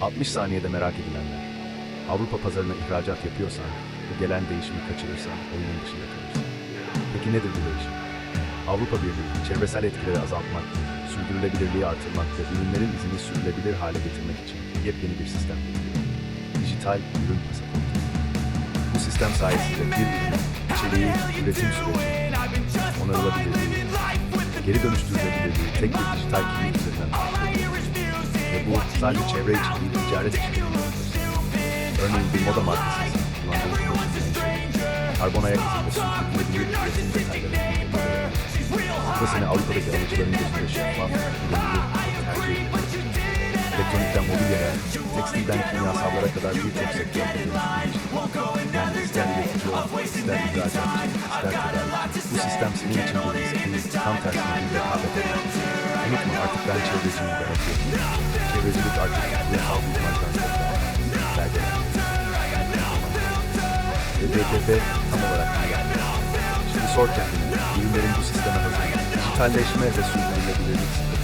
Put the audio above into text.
60 saniyede merak edilenler. Avrupa pazarına ihracat yapıyorsan ve gelen değişimi kaçırırsan oyunun dışında kalırsın. Peki nedir bu değişim? Avrupa Birliği, çevresel etkileri azaltmak, sürdürülebilirliği artırmak ve ürünlerin izini sürülebilir hale getirmek için yepyeni bir sistem getiriyor. Dijital ürün pasaportu. Bu sistem sayesinde bir ürün, içeriği, üretim süreci, onarılabilirliği, geri dönüştürülebilirliği tek bir dijital kimlik üzerinden sadece çevre için değil, ticaret için. Örneğin bir moda markası karbon ayak izi ve sürdürülebilir üretim detayları Bu da seni Avrupa'daki alıcıların gözünde şeffaf, güvenilir, tercih. Elektronikten mobilyaya, tekstilden kimyasallara kadar birçok sektörde dönüştürülebilir. Yani ister üretici ol, ister ihracatçı, ister tedarikçi. Bu sistem senin için bir risk tam tersine bir rekabet ben çevreciyim demek yok. Çevrecilik artık kurumsal bir daha belgeler. Ve DTP tam olarak bunu yapıyor. Şimdi sor kendine, ürünlerin bu sisteme hazır? Dijitalleşme ve sürdürülebilirlik